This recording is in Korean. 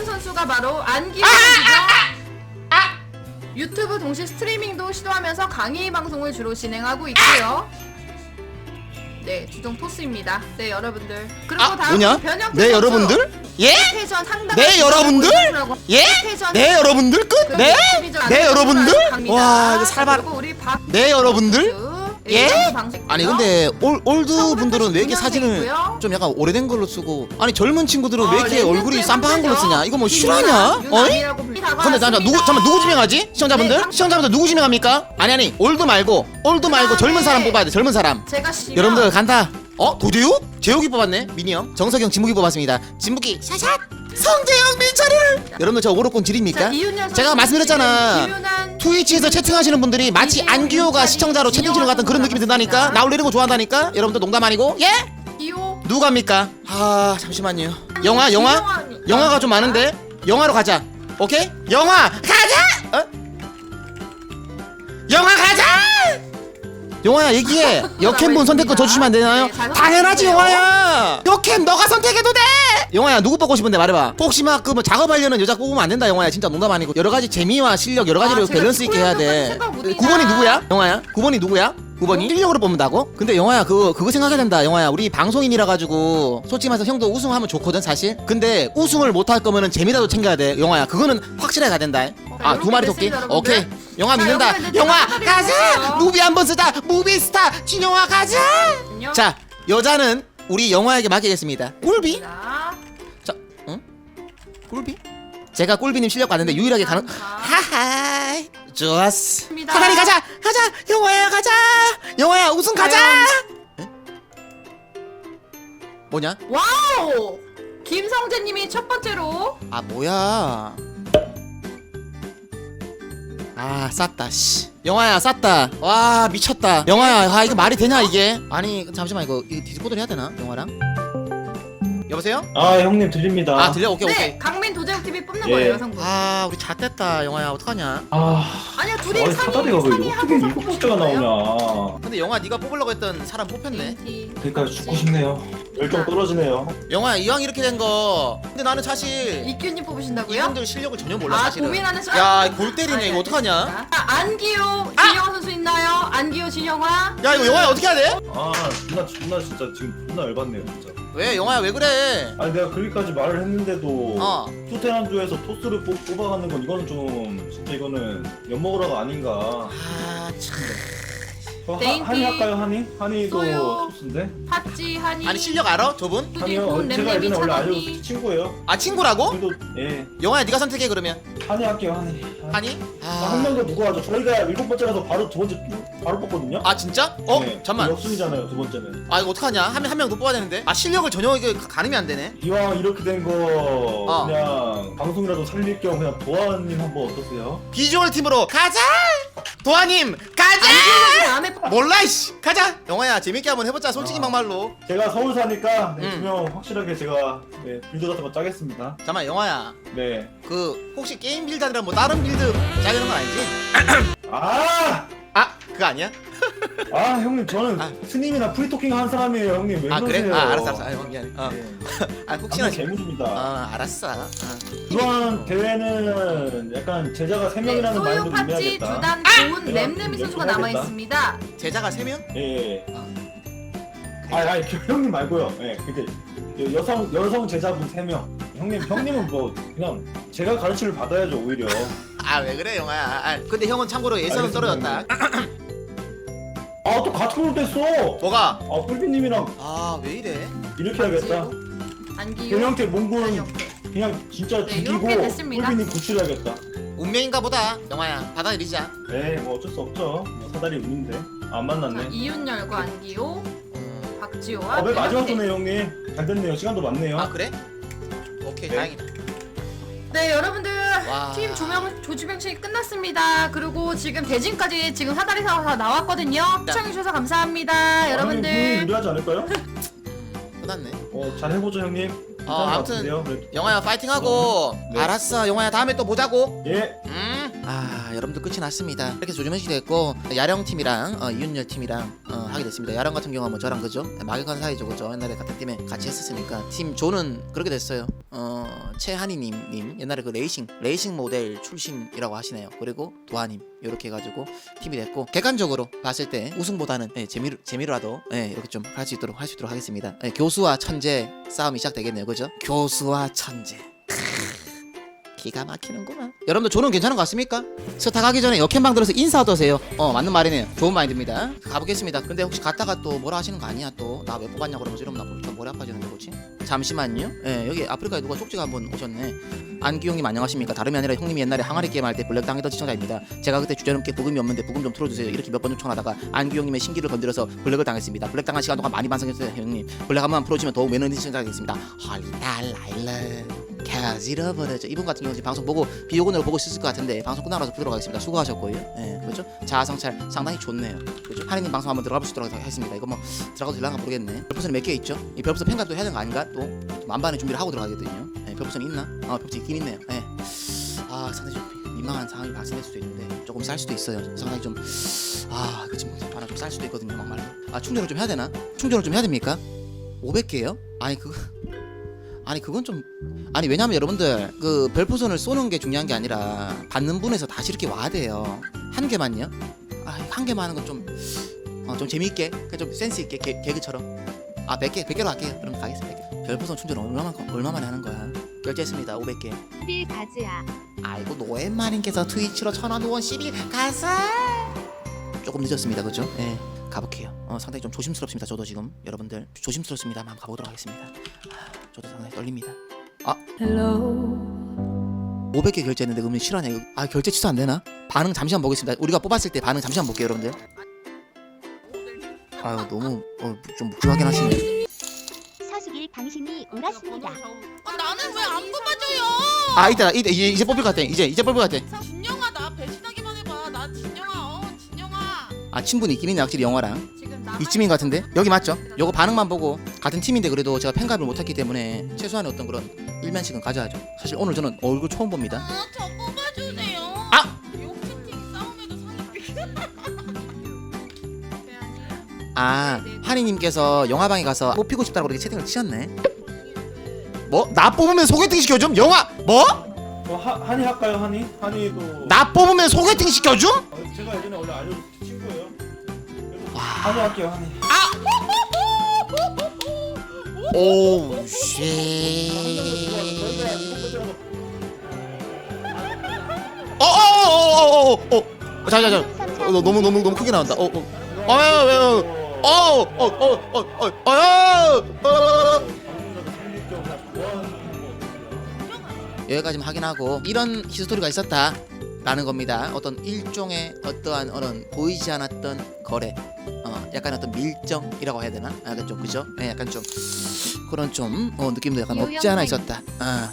다음 선수가 바로 안기호 선수죠. 유튜브 동시 스트리밍도 시도하면서 강의 방송을 주로 진행하고 있고요. 네, 주종 토스입니다. 네, 여러분들. 그리고 아, 다음 뭐냐? 변혁 네 여러분들? 예? 패션 상담 네, 여러분들? 예? 네 여러분들 끝? 네? 네 여러분들? 와 이거 박네 여러분들? 예? 방송 아니 근데 올, 올드 분들은 왜 이렇게 1989 사진을. 좀 약간 오래된 걸로 쓰고 아니 젊은 친구들은 왜 어, 이렇게 렌즈 얼굴이 쌈박한 걸로 쓰냐 이거 뭐 실화냐? 어이? 근데 나, 나 누구. 잠깐 누구 지명하지? 시청자분들? 네, 시청자분들 누구 지명합니까? 아니 아니 올드 말고 올드 말고 젊은 사람 뽑아야 돼 젊은 사람 제가 씨면 여러분들 간다 어? 도재욱? 재욱이 뽑았네 미니 형 정석영 진묵이 뽑았습니다 진묵이 샤샷 성재형 민철이를 여러분들 저 오로콘 드립니까? 자, 이윤열 선수 제가 말씀드렸잖아 지금 트위치에서 채팅하시는 분들이 마치 안규호가 시청자로 채팅 치는 것 같은 그런 느낌이 든다니까 나 이런 거 좋아한다니까 여러분들 농담 아니고 예? 이호 누가입니까? 아 잠시만요 영화 영화? 영화가 좀 많은데 영화로 가자 오케이? 영화 가자! 어? 영화 가자! 영화야 얘기해 역캠분 선택권 줘주시면 안 되나요? 네, 잘 당연하지 선택해주세요. 영화야 역캠 너가 선택해도 돼 영화야 누구 뽑고 싶은데 말해봐 혹시 막 그 뭐 작업하려는 여자 뽑으면 안 된다 영화야 진짜 농담 아니고 여러 가지 재미와 실력 여러 가지로 아, 제가 밸런스 있게 해야 돼 생각 못했다. 9번이 누구야? 영화야? 9번이 누구야? 9번이? 실력으로 뽑는다고? 근데 영화야 그거 그거 생각해야 된다 영화야 우리 방송인이라 가지고 솔직히 말해서 형도 우승하면 좋거든 사실 근데 우승을 못 할 거면은 재미라도 챙겨야 돼 영화야 그거는 확실하게 가야 된다 아 두 마리 토끼? 됐습니다, 오케이 여러분들. 영화 자, 믿는다 여러분들 영화 가자. 무비 한 번 쓰자 무비스타 진영화 가자 안녕. 자 여자는 우리 영화에게 맡기겠습니다 꿀비? 자? 꿀비? 제가 꿀비님 실력 봤는데 유일하게 가능 하하이. 좋았어. 입니다. 사다리 가자 가자. 영화야 가자. 영화야 우승 가자. 응? 뭐냐? 와우! 김성재님이 첫 번째로. 아 뭐야? 아 쌌다 씨. 영화야 쌌다. 와 미쳤다. 영화야 아 이거 말이 되냐 이게? 아니 잠시만 이거 이거 디스코드를 해야 되나 영화랑 여보세요 아 형님 들립니다. 아 들려 오케이 네, 오케이 강민 도재욱 TV 뽑는 예. 거예요, 여성분. 아 우리 잣됐다 영화야 어떡하냐 아, 아니야, 둘이 아니 사다리가 왜 어떻게 번째가 거예요? 나오냐. 근데 영화 네가 뽑으려고 했던 사람 뽑혔네. 그러니까 죽고 싶네요. 열정 떨어지네요. 영화야 이왕 이렇게 된거 근데 나는 사실 이규님 뽑으신다고요? 이분들 실력을 전혀 몰라 아, 사실은 고민하는 수- 야골 때리네 이거 어떡하냐. 아, 안기호, 진영화 선수 있나요? 안기호, 진영화? 야 이거 영화야 어떻게 해야 돼? 아, 존나 존나 진짜 지금 존나 열받네요 진짜. 왜? 영화야 왜 그래? 아니 내가 거기까지 말을 했는데도 어. 토테란조에서 토스를 뽑, 뽑아가는 건 이거는 좀 진짜 이거는 엿먹으라가 아닌가. 아 참 저 하, 네임피. 한이 할까요 한이? 한이도 써요. 토스인데? 팥지, 한이. 아니 실력 알아 저분? 투디, 한이요? 돈, 제가 램램이, 예전에 원래 차단이. 친구예요. 아 친구라고? 그래도 예 영화야 네가 선택해 그러면 한이 할게요 한이. 하니? 한명더 누구 하죠? 저희가 일곱 번째라서 바로 두 번째 바로 뽑거든요. 아 진짜? 어? 네, 잠만 역순이잖아요 두 번째는. 아 이거 어떡하냐 한명한명더 뽑아야 되는데 아 실력을 전혀 이게 가- 가늠이 안 되네 이왕 이렇게 된거 어. 그냥 방송이라도 살릴 겸 그냥 도아님 한번 어떠세요? 비주얼 팀으로 가자 도아님 가자 몰라 이씨 가자 영화야 재밌게 한번 해보자 솔직히 어. 막말로 제가 서울 사니까 네, 음. 두명 확실하게 제가 네, 빌드 같은 거 짜겠습니다. 잠만 영화야 네. 그 혹시 게임 빌드 아니라 뭐 다른 빌드 짜려는 건 아니지? 아! 아 그거 아니야? 아 형님 저는 아. 스님이나 프리토킹 한 사람이에요 형님 왜 아 그래? 그러세요? 아 알았어 알았어 아 미안해 어. 네. 아 혹시나 항상 재무입니다. 아 알았어 어. 이번 대회는 약간 제자가 세 네, 명이라는 소유, 마인드로 팥지, 임해야겠다. 두단, 돈, 내가 램램이 선수가 남아. 있습니다. 제자가 3명? 예. 예. 아니 아니 그 형님 말고요. 예, 그게 여- 여성 여성 제자분 세 명. 형님 형님은 뭐 그냥 제가 가르침을 받아야죠 오히려. 아 왜 그래 영화야 아, 근데 형은 참고로 예선은 알겠습니다, 떨어졌다 아또 같은 걸 됐어. 뭐가? 아 뿔비님이랑 아 왜 이래? 이렇게 해야겠다. 안기호. 변형태 몽골 아니, 없어. 그냥 진짜 네, 죽이고 이렇게 됐습니다. 뿔비님 구출해야겠다. 운명인가 보다 영화야 받아들이자 네, 뭐 어쩔 수 없죠. 뭐 사다리 운인데 안 자, 만났네. 이윤열과 안기호, 음, 박지호와 아, 맨 마지막. 도네 형님. 잘 됐네요. 시간도 많네요. 아 그래? 오케이 네. 다행이다 네 여러분들 와. 팀 조명 조주병식이 끝났습니다. 그리고 지금 대진까지 지금 사다리사가 다 나왔거든요. 시청해주셔서 감사합니다, 형님 여러분들. 유리하지 않을까요? 끝났네 어, 잘 해보죠 형님. 것 아무튼 그래도. 영화야 파이팅하고 네. 알았어 영화야 다음에 또 보자고 예. 음 아 자 여러분들 끝이 났습니다. 이렇게 조준현씨 됐고 야령 팀이랑 어, 이윤열 팀이랑 어, 하게 됐습니다. 야령 같은 경우는 뭐 저랑 그죠? 막역한 사이죠. 그죠? 옛날에 같은 팀에 같이 했었으니까. 팀 조는 그렇게 됐어요. 어 최한이님 님 옛날에 그 레이싱 레이싱 모델 출신이라고 하시네요. 그리고 도하님 이렇게 해가지고 팀이 됐고 객관적으로 봤을 때 우승보다는 예, 재미 재미로라도 예, 이렇게 좀 할 수 있도록 할 수 있도록 하겠습니다. 예, 교수와 천재 싸움이 시작되겠네요. 그죠? 교수와 천재 기가 막히는구만. 여러분들 조는 괜찮은 것 같습니까? 스타 가기 전에 역캠방 들어서 인사 어떠세요? 어 맞는 말이네요. 좋은 마인드입니다. 가보겠습니다. 근데 혹시 갔다가 또 뭐라 하시는 거 아니야? 또 나 왜 뽑았냐 그러면서 이러면 나 진짜 머리 아파지는데 그렇지? 잠시만요. 예 여기 아프리카에 누가 쪽지가 한 번 오셨네. 안기용님 안녕하십니까? 다름이 아니라 형님이 옛날에 항아리 게임 할 때 블랙 당했던 시청자입니다. 제가 그때 주저넘게 부금이 없는데 부금 좀 틀어주세요. 이렇게 몇 번 요청하다가 안기용님의 신기를 건드려서 블랙을 당했습니다. 블랙 당한 시간 동안 많이 반성했어요 형님. 블랙 한번 풀어주면 더욱 매너있는 시청자가 되겠습니다. 헐리달라일러 개 잃어버려져 이분 같은 경우는 방송 보고 비오곤으로 보고 있을 것 같은데 방송 끝나고 나서 보도록 하겠습니다. 수고하셨고요. 예 그렇죠? 자아성찰 상당히 좋네요. 그렇죠? 하리님 방송 한번 들어가 보시도록 하겠습니다. 이거 뭐 들어가도 될랑가 모르겠네. 별풍선이 몇 개 있죠? 이 별풍선 팬가도 해야 되는 거 아닌가? 또 만반의 준비를 하고 들어가거든요. 예, 별풍선 있나? 아 별풍선 있긴 있네요. 예아 상당히 좀 민망한 상황이 발생될 수도 있는데 조금 쌀 수도 있어요. 상당히 좀아 지금 하나 좀 쌀 수도 있거든요 막말로. 아 충전을 좀 해야 되나? 충전을 좀 해야 됩니까? 500개요? 아니 그거 아니 그건 좀 아니 왜냐면 여러분들 그 별풍선을 쏘는 게 중요한 게 아니라 받는 분에서 다시 이렇게 와야 돼요. 한 개만요? 아한 개만 하는 건좀 어, 좀 재미있게 그좀 센스 있게 개, 개그처럼. 아 100개 100개로 할게요. 그럼 가겠습니다. 100개. 별풍선 충전 얼마만 얼마만에 하는 거야? 결제했습니다. 500개. 필 가즈야. 아이고 노엠마님께서 트위치로 천원 후원 12 가사 조금 늦었습니다. 그죠? 예. 가볼게요. 어, 상당히 좀 조심스럽습니다. 저도 지금 여러분들 조심스럽습니다. 한번 가보도록 하겠습니다. 아, 저도 상당히 떨립니다. 아. 500개 결제했는데 그러면 실화냐 이거 아 결제 취소 안 되나? 반응 잠시만 보겠습니다. 우리가 뽑았을 때 반응 잠시만 볼게요 여러분들. 아유 너무 어, 좀 무지하게 하시네. 서식일 당신이 옳았습니다. 아, 나는 왜 안 뽑아줘요? 아 이따 이제 이제, 이제 뽑힐 것 같아. 이제 이제 뽑힐 것 같아. 진영아 나 배신하기만 해봐. 나 진영아 어 진영아. 아 친분이 있긴 있네 확실히 영화랑. 지금 나 이쯤인 것 같은데? 여기 맞죠? 요거 반응만 보고 같은 팀인데 그래도 제가 팬가입을 못했기 때문에 최소한의 어떤 그런 일면식은 가져야죠 사실 오늘 저는 얼굴 처음 봅니다 어저 뽑아주세요. 아! 싸움에도 상이. 아 하리님께서 영화방에 가서 뽑히고 싶다고 그렇게 채팅을 치셨네 뭐? 나 뽑으면 소개팅 시켜줌? 영화 뭐? 어, 하, 한이 할까요 한이? 한이도 나 뽑으면 소개팅 시켜줌? 어, 제가 예전에 원래 알려준 친구예요 한이 할게요 한이 오우 쉣. 어어어어어어. 자자자. 너무 너무 너무 크게 나온다. 어 어. 아야 왜? 어어어어어어어 여기까지 확인하고 이런 히스토리가 있었다. 라는 겁니다. 어떤 일종의 어떠한 어떤 보이지 않았던 거래 어 약간 어떤 밀정이라고 해야 되나? 약간 좀 그죠? 예 약간 좀 그런 좀 어, 느낌도 약간 없지 않아 있었다. 아